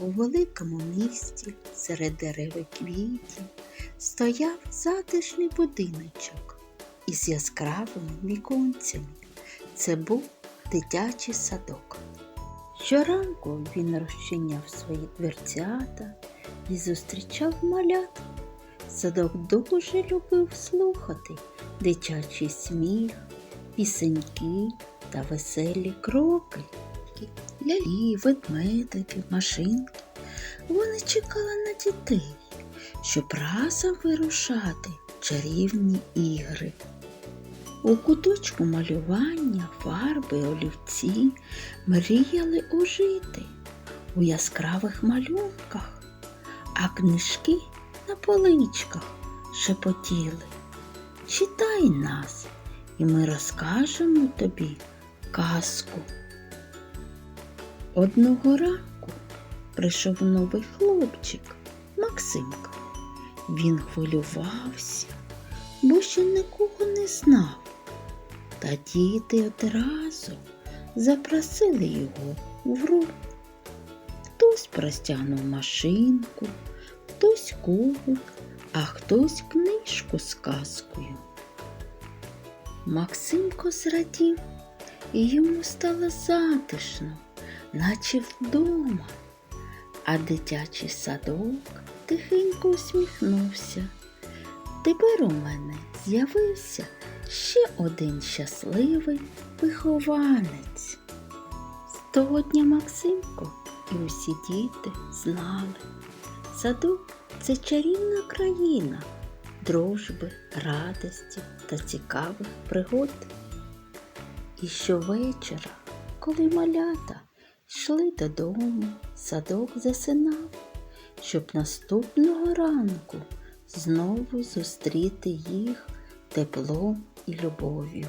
У великому місті серед дерев квітів стояв затишний будиночок із яскравими віконцями. Це був дитячий садок. Щоранку він розчиняв свої дверцята і зустрічав малят. Садок дуже любив слухати дитячий сміх, пісеньки та веселі кроки. Лялі, ведмедики, машинки. Вони чекали на дітей, щоб разом вирушати чарівні ігри. У куточку малювання, фарби, олівці мріяли ожити у яскравих малюнках, а книжки на поличках шепотіли. Читай нас, і ми розкажемо тобі казку. Одного ранку прийшов новий хлопчик Максимка. Він хвилювався, бо ще нікого не знав. Та діти одразу запросили його в руку. Хтось простягнув машинку, хтось кубик, а хтось книжку з казкою. Максимко зрадів, і йому стало затишно, наче вдома, а дитячий садок тихенько усміхнувся. Тепер у мене з'явився ще один щасливий вихованець. З того дня Максимко і усі діти знали. Садок це чарівна країна дружби, радості та цікавих пригод. І щовечора, коли малята йшли додому, садок засинав, щоб наступного ранку знову зустріти їх теплом і любов'ю.